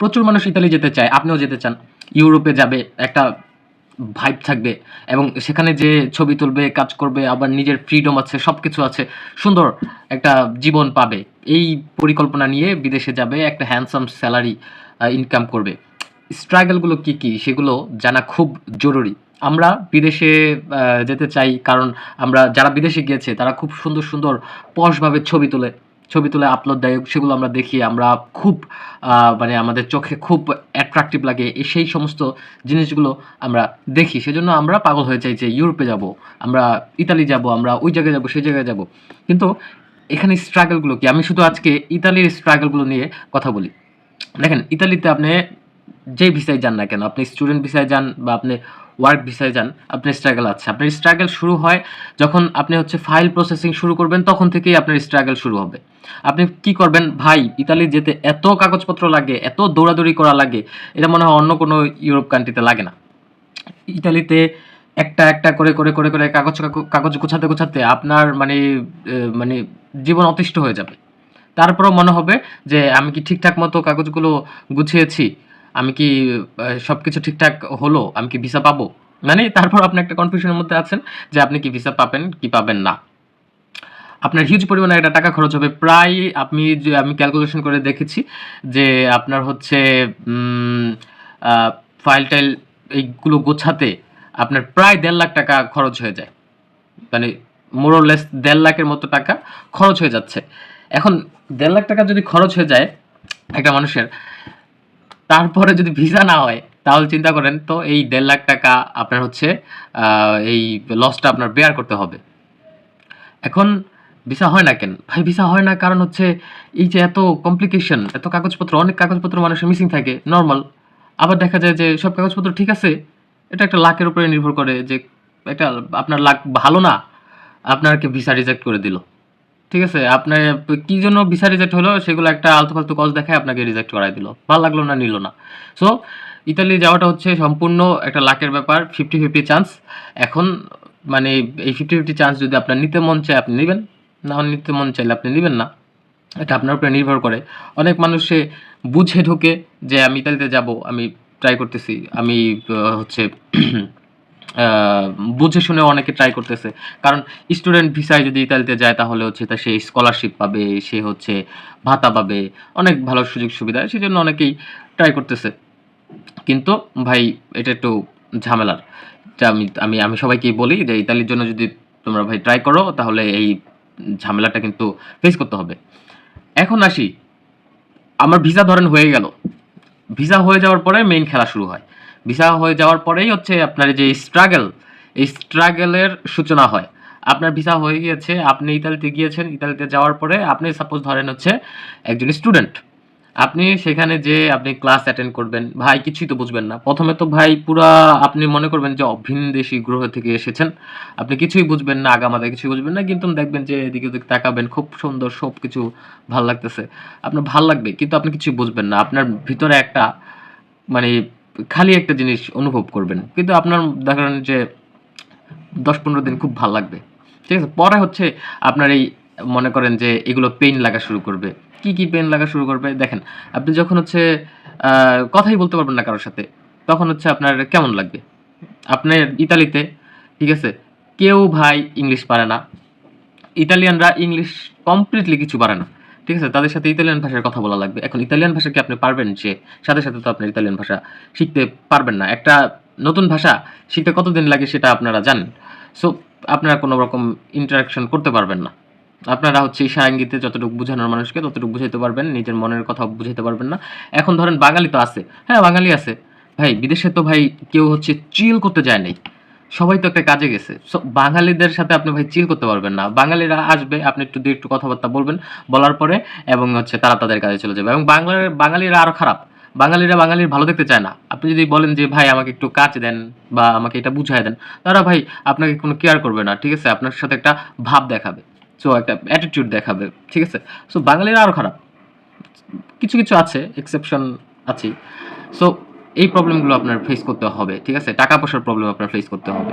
প্রচুর মানুষ ইতালি যেতে চায়, আপনিও যেতে চান। ইউরোপে যাবে, একটা ভাইব থাকবে এবং সেখানে যে ছবি তুলবে, কাজ করবে, আবার নিজের ফ্রিডম আছে সব কিছু আছে, সুন্দর একটা জীবন পাবে। এই পরিকল্পনা নিয়ে বিদেশে যাবে, একটা হ্যান্ডসাম স্যালারি ইনকাম করবে। স্ট্রাগলগুলো কি কি, সেগুলো জানা খুব জরুরি। আমরা বিদেশে যেতে চাই, কারণ আমরা যারা বিদেশে গিয়েছে, তারা খুব সুন্দর সুন্দর পশভাবে ছবি তোলে। ছবি তুলে আপলোড দেয়, সেগুলো আমরা দেখি, আমরা খুব মানে আমাদের চোখে খুব অ্যাট্রাকটিভ লাগে সেই সমস্ত জিনিসগুলো আমরা দেখি। সেজন্য আমরা পাগল হয়ে চাই যে ইউরোপে যাব, আমরা ইতালি যাব, আমরা ওই জায়গায় যাব, সেই জায়গায় যাব। কিন্তু এখানে স্ট্রাগলগুলো কি? আমি শুধু আজকে ইতালির স্ট্রাগলগুলো নিয়ে কথা বলি। দেখেন, ইতালিতে আপনি যে ভিসায় যান না কেন, আপনি স্টুডেন্ট ভিসায় যান বা আপনি ওয়ার্ক ভিসায় যান, আপনার স্ট্রাগল আছে। আপনার স্ট্রাগল শুরু হয় যখন আপনি হচ্ছে ফাইল প্রসেসিং শুরু করবেন, তখন থেকেই আপনার স্ট্রাগল শুরু হবে। আপনি কি করবেন? ভাই, ইতালি যেতে এত কাগজপত্র লাগে, এত দৌড়াদৌড়ি করা লাগে, এটা মনে হয় অন্য কোনো ইউরোপ কান্ট্রিতে লাগে না। ইতালিতে একটা একটা করে করে করে করে কাগজ, কাগজ- গোছাতে গোছাতে আপনার মানে মানে জীবন অতিষ্ঠ হয়ে যাবে। তারপরও মনে হবে যে আমি কি ঠিকঠাক মতো কাগজগুলো গুছিয়েছি আমি কি সব কিছু ঠিকঠাক হলো? আমি কি ভিসা পাবো? মানে তারপর আপনি একটা কনফিউশনের মধ্যে আছেন যে আপনি কি ভিসা পাবেন, কি পাবেন না। আপনার হিউজ পরিমাণে একটা টাকা খরচ হবে। প্রায় আপনি যে, আমি ক্যালকুলেশন করে দেখেছি যে আপনার হচ্ছে ফাইল টাইল এইগুলো গোছাতে আপনার প্রায় দেড় লাখ টাকা খরচ হয়ে যায়। মানে মোরলেস দেড় লাখের মতো টাকা খরচ হয়ে যাচ্ছে। এখন দেড় লাখ টাকা যদি খরচ হয়ে যায় একটা মানুষের তারপরে যদি ভিসা না হয়, তাহলে চিন্তা করেন তো এই দেড় লাখ টাকা আপনার হচ্ছে এই লসটা আপনার বেয়ার করতে হবে। এখন ভিসা হয় না কেন? ভাই ভিসা হয় না কারণ হচ্ছে এই যে এত কমপ্লিকেশন এত কাগজপত্র, অনেক কাগজপত্র মানুষের মিসিং থাকে নর্মাল আবার দেখা যায় যে সব কাগজপত্র ঠিক আছে, এটা একটা লাখের উপরে নির্ভর করে যে একটা আপনার লাখ ভালো না আপনাকে ভিসা রিজেক্ট করে দিল। ঠিক আছে, আপনার কি জন্য ভিসা রিজেক্ট হলো সেগুলো একটা আলতু ফালতু কজ দেখায় আপনাকে রিজেক্ট করাই দিল। ভালো লাগল না, নিল না। সো ইতালি যাওয়াটা হচ্ছে সম্পূর্ণ একটা লাকের ব্যাপার ফিফটি ফিফটি চান্স এখন মানে এই ফিফটি ফিফটি চান্স যদি আপনার নিতে মন চায়, আপনি নেবেন। না নিতে মন চাইলে আপনি নেবেন না। এটা আপনার উপরে নির্ভর করে। অনেক মানুষে বুঝে ঢোকে যে আমি ইতালিতে যাব, আমি ট্রাই করতেছি। আমি হচ্ছে বুঝে শুনে অনেকে ট্রাই করতেছে। কারণ স্টুডেন্ট ভিসায় যদি ইতালিতে যায়, তাহলে হচ্ছে তা সে স্কলারশিপ পাবে, সে হচ্ছে ভাতা পাবে, অনেক ভালো সুযোগ সুবিধা সেই জন্য অনেকেই ট্রাই করতেছে। কিন্তু ভাই, এটা একটু ঝামেলার। আমি আমি আমি সবাইকেই বলি যে ইতালির জন্য যদি তোমরা ভাই ট্রাই করো, তাহলে এই ঝামেলাটা কিন্তু ফেস করতে হবে। এখন আসি। আমার ভিসা ধরেন হয়ে গেল। ভিসা হয়ে যাওয়ার পরে মেইন খেলা শুরু হয়। ভিসা হয়ে যাওয়ার পরেই হচ্ছে আপনার যে স্ট্রাগল এই স্ট্রাগলের সূচনা হয়। আপনার ভিসা হয়ে গিয়েছে, আপনি ইতালিতে গিয়েছেন, ইতালিতে যাওয়ার পরে আপনি সাপোজ ধরেন হচ্ছে একজন স্টুডেন্ট আপনি সেখানে যে আপনি ক্লাস অ্যাটেন্ড করবেন, ভাই কিছুই তো বুঝবেন না। প্রথমে তো ভাই পুরা আপনি মনে করবেন যে ভিনদেশি গ্রহ থেকে এসেছেন। আপনি কিছুই বুঝবেন না আগামাতা কিছুই বুঝবেন না, কিন্তু দেখবেন যে এদিকে ওদিকে তাকাবেন, খুব সুন্দর সব কিছু ভালো লাগতেছে। আপনার ভালো লাগবে, কিন্তু আপনি কিছুই বুঝবেন না। আপনার ভিতরে একটা মানে খালি একটা জিনিস অনুভব করবেন। কিন্তু আপনার দেখেন যে দশ পনেরো দিন খুব ভালো লাগবে। ঠিক আছে? পরে হচ্ছে আপনার এই মনে করেন যে এগুলো পেইন লাগা শুরু করবে। কি কি পেন লাগা শুরু করবে? দেখেন, আপনি যখন হচ্ছে কথাই বলতে পারবেন না কারোর সাথে। তখন হচ্ছে আপনার কেমন লাগবে? আপনার ইতালিতে, ঠিক আছে? কেউ ভাই ইংলিশ পারে না। ইতালিয়ানরা ইংলিশ কমপ্লিটলি কিছু পারে না। ঠিক আছে, তাদের সাথে ইতালিয়ান ভাষার কথা বলা লাগবে। এখন ইতালিয়ান ভাষা কি আপনি পারবেন যে সাথে সাথে তো আপনি ইতালিয়ান ভাষা শিখতে পারবেন না? একটা নতুন ভাষা শিখতে কতদিন লাগে সেটা আপনারা জানেন। সো আপনারা কোনো রকম ইন্টারাকশন করতে পারবেন না। আপনারা হচ্ছে ইশারা ইঙ্গিতে যতটুকু বোঝানোর মানুষকে ততটুকু বুঝাইতে পারবেন, নিজের মনের কথা বুঝাইতে পারবেন না। এখন ধরেন বাঙালি তো আছে। হ্যাঁ বাঙালি আছে। ভাই, বিদেশে তো ভাই কেউ হচ্ছে চিল করতে যায় নাই। সবাই তো একটা কাজে গেছে। বাঙালিদের সাথে আপনি ভাই চিল করতে পারবেন না। বাঙালিরা আসবে, আপনি একটু দিয়ে একটু কথাবার্তা বলবেন, বলার পরে এবং হচ্ছে তারা তাদের কাজে চলে যাবে। এবং বাংলার, বাঙালিরা আরও খারাপ। বাঙালিরা বাঙালির ভালো দেখতে চায় না। আপনি যদি বলেন যে, ভাই, আমাকে একটু কাজ দেন বা আমাকে এটা বুঝাই দেন, তারা ভাই আপনাকে কোনো কেয়ার করবে না, ঠিক আছে? আপনার সাথে একটা ভাব দেখাবে। সো, একটা অ্যাটিটিউড দেখাবে, ঠিক আছে? সো, বাঙালিরা আরও খারাপ। কিছু কিছু আছে এক্সেপশন আছে সো এই প্রবলেমগুলো আপনার ফেস করতে হবে, ঠিক আছে? টাকা পয়সার প্রবলেম আপনার ফেস করতে হবে।